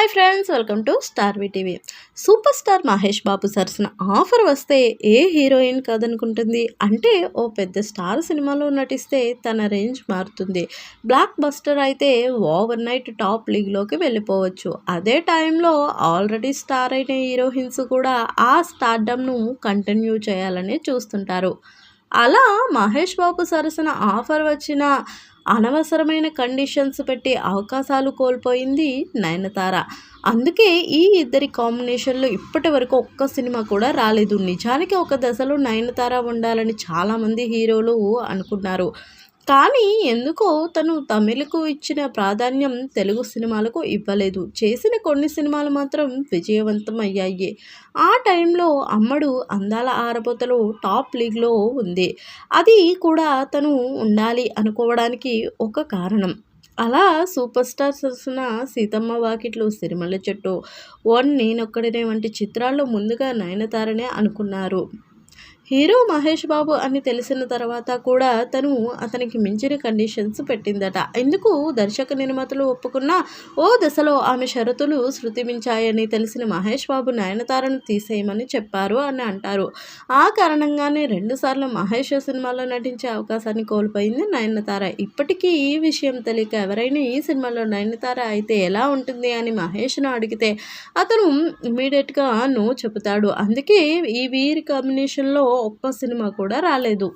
Hi friends welcome to star TV. Super star Mahesh Babu సరసన offer వస్తే ఏ heroine కాదనుకుంటుంది? అంటే ఓ పెద్ద స్టార్ సినిమాలో నటిస్తే తన రేంజ్ మారుతుంది. బ్లాక్ బస్టర్ అయితే ఓవర్ నైట్ టాప్ లీగ్లోకి వెళ్ళిపోవచ్చు. అదే టైంలో ఆల్రెడీ స్టార్ అయిన హీరోయిన్స్ కూడా ఆ స్టార్డమ్ను కంటిన్యూ చేయాలని చూస్తుంటారు. అలా మహేష్ బాబు సరసన ఆఫర్ వచ్చిన అనవసరమైన కండిషన్స్ పెట్టి అవకాశాలు కోల్పోయింది నయనతార. అందుకే ఈ ఇద్దరి కాంబినేషన్లో ఇప్పటి వరకు ఒక్క సినిమా కూడా రాలేదు. నిజానికి ఒక దశలో నయనతార ఉండాలని చాలామంది హీరోలు అనుకున్నారు. కానీ ఎందుకో తను తమిళకు ఇచ్చిన ప్రాధాన్యం తెలుగు సినిమాలకు ఇవ్వలేదు. చేసిన కొన్ని సినిమాలు మాత్రం విజయవంతం అయ్యాయి ఆ టైంలో అమ్మడు అందాల ఆరపోతలు టాప్ లీగ్లో ఉంది. అది కూడా తను ఉండాలి అనుకోవడానికి ఒక కారణం. అలా సూపర్ స్టార్ సరసన సీతమ్మ వాకిట్లు సిరిమల్ల చెట్టు వన్ నేనొక్కడినే వంటి చిత్రాల్లో ముందుగా నయనతారనే అనుకున్నారు. హీరో మహేష్ బాబు అని తెలిసిన తర్వాత కూడా తను అతనికి మించిన కండిషన్స్ పెట్టిందట. ఎందుకు? దర్శక నిర్మాతలు ఒప్పుకున్న ఓ దశలో ఆమె షరతులు శృతి మించాయని తెలిసిన మహేష్ బాబు నయనతారను తీసేయమని చెప్పారు అని అంటారు. ఆ కారణంగానే రెండుసార్లు మహేష్ సినిమాలో నటించే అవకాశాన్ని కోల్పోయింది నయనతార. ఇప్పటికీ ఈ విషయం తెలియక ఎవరైనా ఈ సినిమాలో నయనతార అయితే ఎలా ఉంటుంది అని మహేష్ను అడిగితే అతను ఇమీడియట్గా నో చెబుతాడు. అందుకే ఈ వీరి కాంబినేషన్లో ఒక్క సినిమా కూడా రాలేదు.